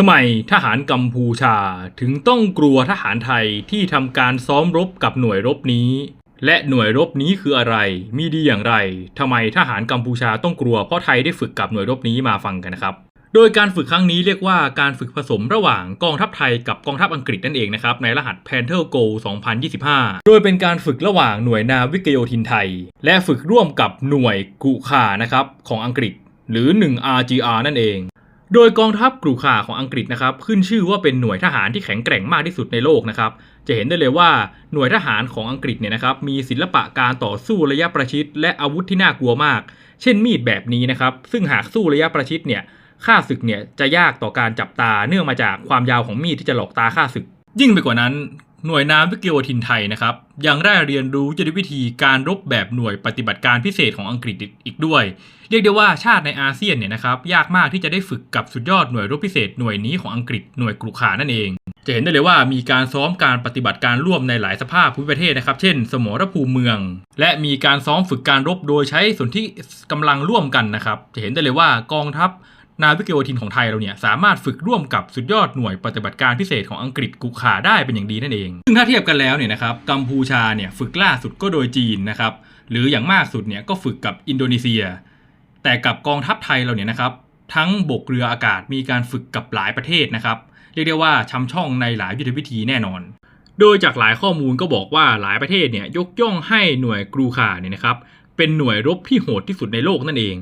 ทำไมทหารกัมพูชาถึงต้องกลัวทหารไทยที่ทำการซ้อมรบกับหน่วยรบนี้ และหน่วยรบนี้คืออะไร มีดีอย่างไรทำไมทหารกัมพูชาต้องกลัวเพราะไทยได้ฝึกกับหน่วยรบนี้มาฟังกันนะครับ โดยการฝึกครั้งนี้เรียกว่าการฝึกผสมระหว่างกองทัพไทยกับกองทัพอังกฤษนั่นเองนะครับในรหัส Panther Go 2025 โดยเป็นการฝึกระหว่างหน่วยนาวิกโยธินไทย และฝึกร่วมกับหน่วยกุคานะครับของอังกฤษหรือ 1 RGR นั่นเอง โดยกองทัพกรูคาของอังกฤษนะครับขึ้นชื่อว่าเป็นหน่วยทหารที่แข็งแกร่งมากที่สุดในโลกนะครับจะเห็นได้เลยว่าหน่วยทหารของอังกฤษเนี่ยนะครับมีศิลปะการต่อสู้ระยะประชิด และอาวุธที่น่ากลัวมาก เช่นมีดแบบนี้นะครับซึ่งหากสู้ระยะประชิดเนี่ยค่าศึกเนี่ยจะยากต่อการจับตาเนื่องมาจากความยาวของมีดที่จะหลอกตาค่าศึก ยิ่งไปกว่านั้น หน่วยนาวิกโยธินไทยนะครับ ยังได้เรียนรู้ยุทธวิธีการรบแบบหน่วยปฏิบัติการพิเศษของอังกฤษอีกด้วย เรียกได้ว่าชาติในอาเซียนเนี่ยนะครับยากมากที่จะได้ฝึกกับสุดยอดหน่วยรบพิเศษหน่วยนี้ของอังกฤษหน่วยกรุขานั่นเอง จะเห็นได้เลยว่ามีการซ้อมการปฏิบัติการร่วมในหลายสภาพภูมิประเทศนะครับ เช่น สมรภูมิเมือง และมีการซ้อมฝึกการรบโดยใช้ส่วนที่กำลังร่วมกันนะครับ จะเห็นได้เลยว่ากองทัพ นาวิกโยธินของไทยเราเนี่ยสามารถฝึกร่วมกับสุดยอดหน่วยปฏิบัติการพิเศษของอังกฤษกุขาได้เป็นอย่างดีนั่นเอง ซึ่งถ้าเทียบกันแล้วเนี่ยนะครับกัมพูชาเนี่ยฝึกล่าสุดก็โดยจีนนะครับหรืออย่างมากสุดเนี่ยก็ฝึกกับอินโดนีเซีย แต่กับกองทัพไทยเราเนี่ยนะครับทั้งบกเรืออากาศมีการฝึกกับหลายประเทศนะครับเรียกได้ว่าช้ำช่องในหลายยุทธวิธีแน่นอน โดยจากหลายข้อมูลก็บอกว่าหลายประเทศเนี่ยยกย่องให้หน่วยกรูคาเนี่ยนะครับเป็นหน่วยรบที่โหดที่สุดในโลกนั่นเอง